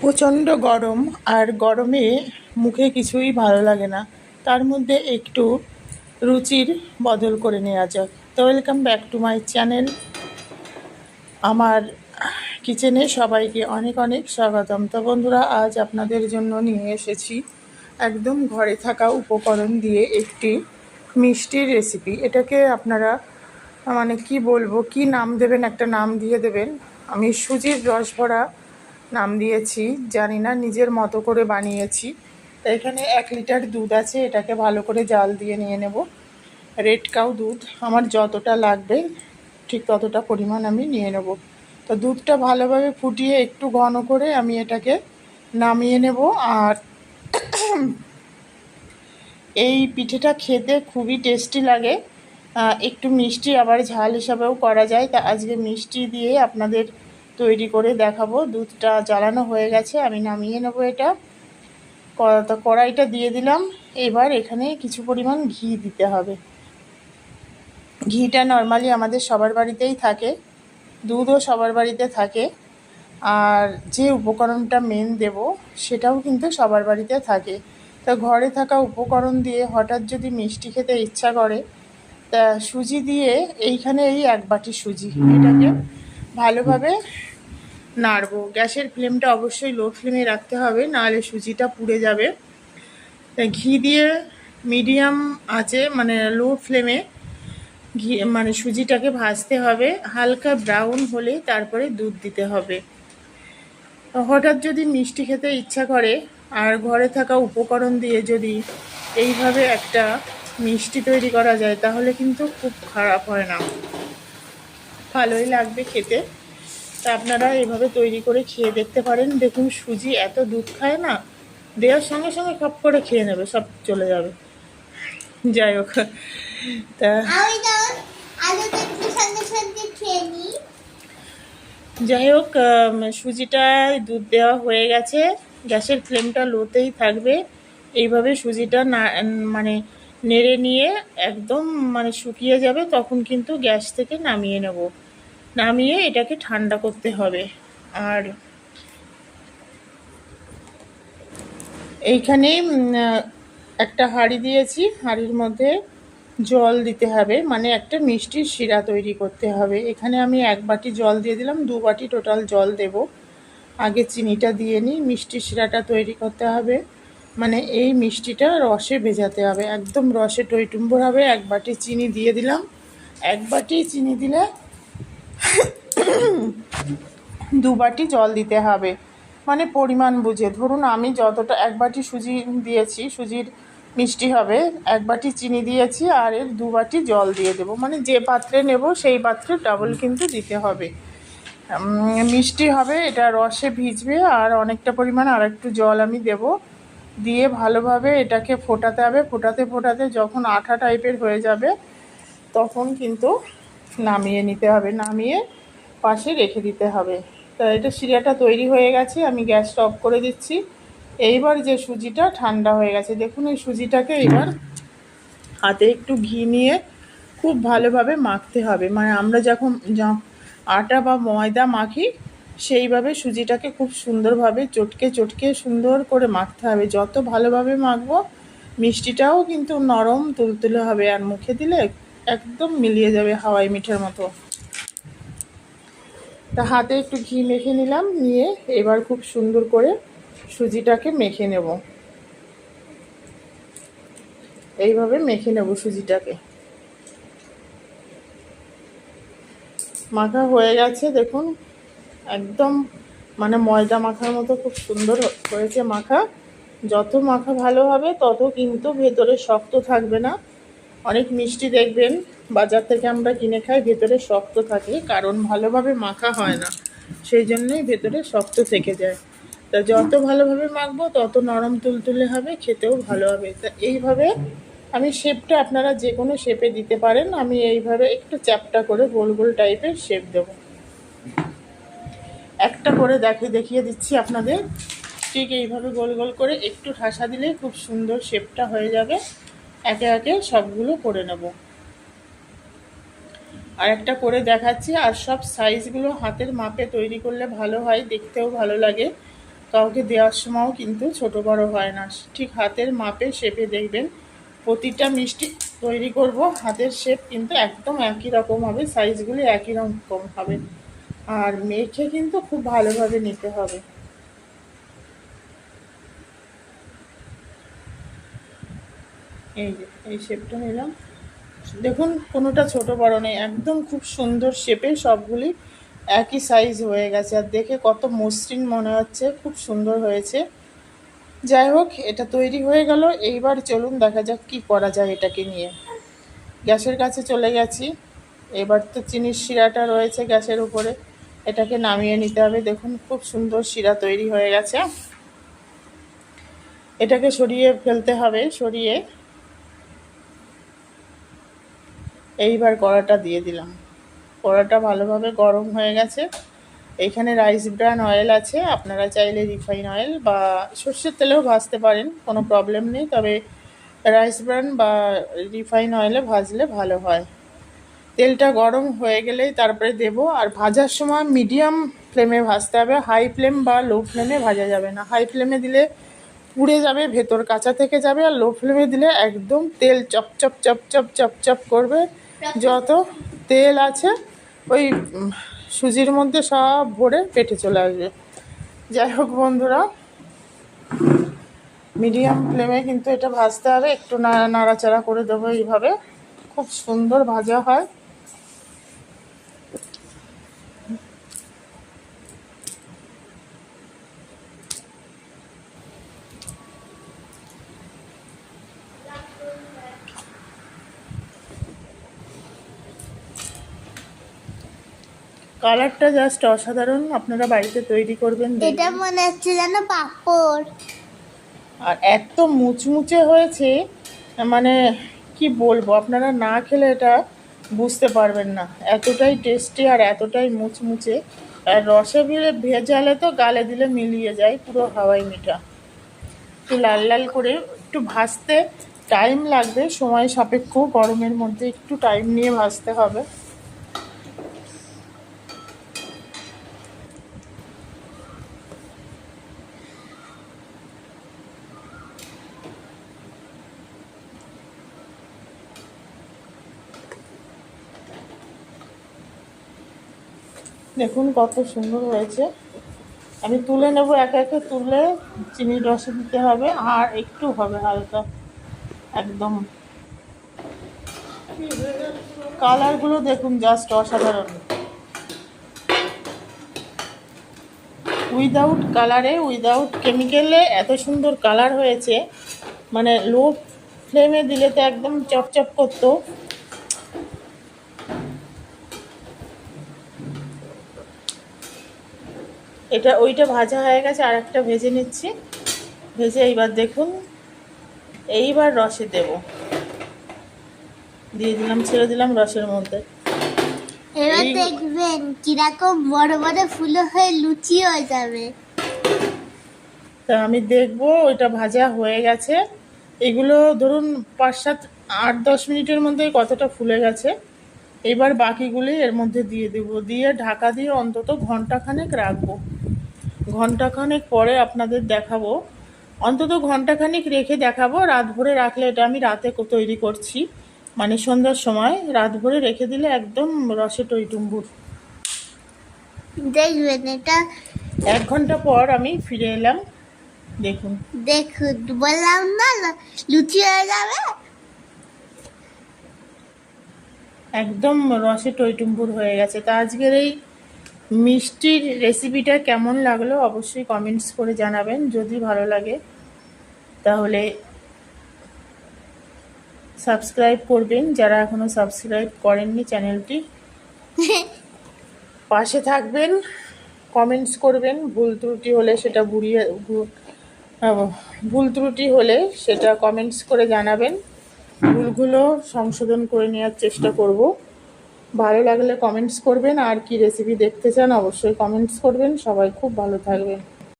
প্রচণ্ড গরম আর গরমে মুখে কিছুই ভালো লাগে না। তার মধ্যে একটু রুচির বদল করে নেওয়া যাক। তো welcome back to my channel আমার কিচেনে সবাইকে অনেক অনেক স্বাগতম। তো বন্ধুরা, আজ আপনাদের জন্য নিয়ে এসেছি একদম ঘরে থাকা উপকরণ দিয়ে একটি মিষ্টির রেসিপি এটাকে আপনারা মানে কি বলব, কি নাম দেবেন, একটা নাম দিয়ে দেবেন। আমি সুজির রস ভরা নাম দিয়েছি, জানি না, নিজের মতো করে বানিয়েছি। তো এখানে এক লিটার দুধ আছে, এটাকে ভালো করে জাল দিয়ে নিয়ে নেব। রেড কাউ দুধ, আমার যতটা লাগবে, ঠিক ততটা পরিমাণ আমি নিয়ে নেব। তো দুধটা ভালোভাবে ফুটিয়ে একটু ঘন করে আমি এটাকে নামিয়ে নেব, আর এই পিঠেটা খেতে খুবই টেস্টি লাগে। একটু মিষ্টি, আবার ঝাল হিসাবেও করা যায়। তা আজকে মিষ্টি দিয়ে আপনাদের তৈরি করে দেখাবো। দুধটা জ্বালানো হয়ে গেছে, আমি নামিয়ে নেব এটা। কড়াইটা দিয়ে দিলাম। এবার এখানে কিছু পরিমাণ ঘি দিতে হবে। ঘিটা নর্মালি আমাদের সবার বাড়িতেই থাকে, দুধও সবার বাড়িতে থাকে। আর যে উপকরণটা মেন দেব, সেটাও কিন্তু সবার বাড়িতে থাকে। তা ঘরে থাকা উপকরণ দিয়ে হঠাৎ যদি মিষ্টি খেতে ইচ্ছা করে, তা সুজি দিয়ে এইখানে এই এক বাটি সুজি। এটাকে ভালোভাবে নাড়বো। গ্যাসের ফ্লেমটা অবশ্যই লো ফ্লেমে রাখতে হবে, নাহলে সুজিটা পুড়ে যাবে। তা ঘি দিয়ে মিডিয়াম আছে মানে লো ফ্লেমে ঘি মানে সুজিটাকে ভাজতে হবে। হালকা ব্রাউন হলে তারপরে দুধ দিতে হবে। হঠাৎ যদি মিষ্টি খেতে ইচ্ছা করে, আর ঘরে থাকা উপকরণ দিয়ে যদি এইভাবে একটা মিষ্টি তৈরি করা যায়, তাহলে কিন্তু খুব খারাপ হয় না। ভালোই লাগবে খেতে। তা আপনারা এভাবে তৈরি করে খেয়ে দেখতে পারেন। দেখুন সুজি এত দুধ খায় না দেওয়ার সঙ্গে সঙ্গে খপ করে খেয়ে নেবে সব চলে যাবে। যাই হোক তা যাই হোক সুজিটায় দুধ দেওয়া হয়ে গেছে। গ্যাসের ফ্লেমটা লোতেই থাকবে। এইভাবে সুজিটা না মানে নেড়ে নিয়ে একদম মানে শুকিয়ে যাবে তখন কিন্তু গ্যাস থেকে নামিয়ে নেব। নামিয়ে এটাকে ঠান্ডা করতে হবে। আর এইখানে একটা হাঁড়ি দিয়েছি। হাঁড়ির মধ্যে জল দিতে হবে। মানে একটা মিষ্টির শিরা তৈরি করতে হবে। এখানে আমি এক বাটি জল দিয়ে দিলাম। দু বাটি টোটাল জল দেব। আগে চিনিটা দিয়ে নিই। মিষ্টির শিরাটা তৈরি করতে হবে। মানে এই মিষ্টিটা রসে ভেজাতে হবে। একদম রসে টইটুম্বর হবে। এক বাটি চিনি দিয়ে দিলাম। এক বাটি চিনি দিলে দু বাটি জল দিতে হবে। মানে পরিমাণ বুঝে। ধরুন আমি যতটা, এক বাটি সুজি দিয়েছি, সুজির মিষ্টি হবে, এক বাটি চিনি দিয়েছি আর এর দু বাটি জল দিয়ে দেবো। মানে যে পাত্রে নেব সেই পাত্রে ডাবল কিন্তু দিতে হবে। মিষ্টি হবে, এটা রসে ভিজবে আর অনেকটা পরিমাণ আর একটু জল আমি দেব। দিয়ে ভালোভাবে এটাকে ফোটাতে হবে। ফোটাতে ফোটাতে যখন আঠা টাইপের হয়ে যাবে, তখন কিন্তু নামিয়ে নিতে হবে। নামিয়ে পাশে রেখে দিতে হবে। তা এটা শিরাটা তৈরি হয়ে গেছে, আমি গ্যাসটা অফ করে দিচ্ছি। এইবার যে সুজিটা ঠান্ডা হয়ে গেছে, দেখুন এই সুজিটাকে এবার হাতে একটু ঘি নিয়ে খুব ভালোভাবে মাখতে হবে। মানে আমরা যখন আটা বা ময়দা মাখি, সেইভাবে সুজিটাকে খুব সুন্দরভাবে চটকে চটকে সুন্দর করে মাখতে হবে। যত ভালোভাবে মাখবো, মিষ্টিটাও কিন্তু নরম তুলতুলে হবে আর মুখে দিলে একদম মিলিয়ে যাবে হাওয়াই মিঠের মতো। তা হাতে একটু ঘি মেখে নিলাম, নিয়ে এবার খুব সুন্দর করে সুজিটাকে মেখে নেব। এইভাবে মেখে নেব সুজিটাকে। মাখা হয়ে গেছে, দেখুন, একদম মানে ময়দা মাখার মতো খুব সুন্দর হয়েছে মাখা। যত মাখা ভালো হবে, তত কিন্তু ভেতরে শক্ত থাকবে না। অনেক মিষ্টি দেখবেন। বাজার থেকে আমরা কিনে খাই, ভেতরে শক্ত থাকে, কারণ ভালোভাবে মাখা হয় না। সেই জন্যই ভেতরে শক্ত থেকে যায়। তা যত ভালোভাবে মাখবো, তত নরম তুলতুলে হবে, খেতেও ভালো হবে। তা এইভাবে আমি শেপটা আপনারা যে কোনো শেপে দিতে পারেন, আমি এইভাবে একটু চ্যাপটা করে গোল গোল টাইপের শেপ দেবো। একটা করে দেখে দেখিয়ে দিচ্ছি আপনাদের। ঠিক এইভাবে গোল গোল করে একটু ঠাসা দিলেই খুব সুন্দর শেপটা হয়ে যাবে। একে একে সবগুলো করে নেব। আর একটা করে দেখাচ্ছি, আর সব সাইজগুলো হাতের মাপে তৈরি করলে ভালো হয়, দেখতেও ভালো লাগে। কাউকে দেওয়ার সময়ও কিন্তু ছোট বড় হয় না। ঠিক হাতের মাপে শেপে দেখবেন, প্রতিটা মিষ্টি তৈরি করব, হাতের শেপ কিন্তু একদম একই রকম হবে, সাইজগুলি একই রকম হবে। আর মেখে কিন্তু খুব ভালোভাবে নিতে হবে। এই যে, এই শেপটা নিলাম। দেখুন, কোনোটা ছোট, বড় নেই। একদম খুব সুন্দর শেপে সবগুলি একই সাইজ হয়ে গেছে। আর দেখে কত মসৃণ মনে হচ্ছে, খুব সুন্দর হয়েছে। যাই হোক, এটা তৈরি হয়ে গেল। এইবার চলুন দেখা যাক কি করা যায় এটাকে নিয়ে। গ্যাসের কাছে চলে গেছি। এবার তো চিনির শিরাটা রয়েছে গ্যাসের উপরে। এটাকে নামিয়ে নিতে হবে। দেখুন, খুব সুন্দর শিরা তৈরি হয়ে গেছে। এটাকে সরিয়ে ফেলতে হবে, সরিয়ে। এইবার কড়াটা দিয়ে দিলাম। কড়াটা ভালোভাবে গরম হয়ে গেছে। এখানে রাইস ব্রান অয়েল আছে। আপনারা চাইলে রিফাইন অয়েল বা সর্ষের তেলেও ভাজতে পারেন, কোনো প্রবলেম নেই। তবে রাইস ব্রান বা রিফাইন অয়েলে ভাজলে ভালো হয়। তেলটা গরম হয়ে গেলেই তারপরে দেব। আর ভাজার সময় মিডিয়াম ফ্লেমে ভাজতে হবে। হাই ফ্লেম বা লো ফ্লেমে ভাজা যাবে না। হাই ফ্লেমে দিলে পুড়ে যাবে, ভেতর কাঁচা থেকে যাবে। আর লো ফ্লেমে দিলে একদম তেল চপ চপ চপ চপ চপ চপ করবে। যত তেল আছে, ওই সুজির মধ্যে সব ভরে পেটে চলে আসবে। যাই হোক বন্ধুরা, মিডিয়াম ফ্লেমে কিন্তু এটা ভাজতে হবে, একটু নাড়াচাড়া করে দেবো এইভাবে। খুব সুন্দর ভাজা হয়। কালারটা জাস্ট অসাধারণ আপনারা বাড়িতে তৈরি করবেন এটা। মনে হচ্ছে যেন পাপড়। আর এত মুচমুচে হয়েছে মানে কি বলব আপনারা না খেলে এটা বুঝতে পারবেন না। এতটাই টেস্টি আর এতটাই মুচমুচে। আর রসে ভিড়ে ভেজালে তো গালে দিলে মিলিয়ে যায় পুরো হাওয়াই মিঠা। একটু লাল লাল করে একটু ভাজতে টাইম লাগবে সময় সাপেক্ষ গরমের মধ্যে একটু টাইম নিয়ে ভাজতে হবে। দেখুন কত সুন্দর হয়েছে। আমি তুলে নেব, একে একে তুলে চিনির রসে দিতে হবে, আর একটু হবে হালকা, একদম। কালারগুলো দেখুন জাস্ট অসাধারণ। উইদাউট কালারে উইদাউট কেমিক্যালে এত সুন্দর কালার হয়েছে। মানে লো ফ্লেমে দিলে তো একদম চপচপ করতো। এটা ওইটা ভাজা হয়ে গেছে আর একটা ভেজে নিচ্ছি। ভেজে এইবার দেখুন এইবার রসে দেব। দিয়ে দিলাম ছেড়ে দিলাম রসের মধ্যে। এবার দেখবেন কীরকম বড় বড় ফুলো হয়ে লুচি হয়ে যাবে। তা আমি দেখব ওইটা ভাজা হয়ে গেছে। এগুলো ধরুন পাঁচ সাত আট দশ মিনিটের মধ্যে কতটা ফুলে গেছে। এবার বাকিগুলি এর মধ্যে দিয়ে দেব। দিয়ে ঢাকা দিয়ে অন্তত ঘন্টাখানেক রাখব। ঘন্টাখানেক পরে আপনাদের দেখাবো। অন্তত ঘন্টাখানেক রেখে দেখাবো রাত ভরে রাখলে এটা আমি রাতে তৈরি করছি। মানে সন্ধ্যার সময় রাত ভরে রেখে দিলে একদম রসে টইটুম্বুর। দেখবেন এটা এক ঘণ্টা পর আমি ফিরে এলাম। দেখুন। দেখুন বললাম না লুচি হয়ে যাবে? একদম রসে টইটুম্বুর হয়ে গেছে। তা আজকের এই মিষ্টির রেসিপিটা কেমন লাগল অবশ্যই কমেন্টস করে জানাবেন যদি ভালো লাগে। তাহলে সাবস্ক্রাইব করবেন যারা এখনও সাবস্ক্রাইব করেননি চ্যানেলটি পাশে থাকবেন কমেন্টস করবেন ভুল ত্রুটি হলে সেটা বুড়িয়ে ভুল ত্রুটি হলে সেটা কমেন্টস করে জানাবেন। ভুলগুলো সংশোধন করে নেওয়ার চেষ্টা করব। ভালো লাগলে কমেন্টস করবেন, আর কি রেসিপি দেখতে চান অবশ্যই কমেন্টস করবেন। সবাই খুব ভালো থাকবেন।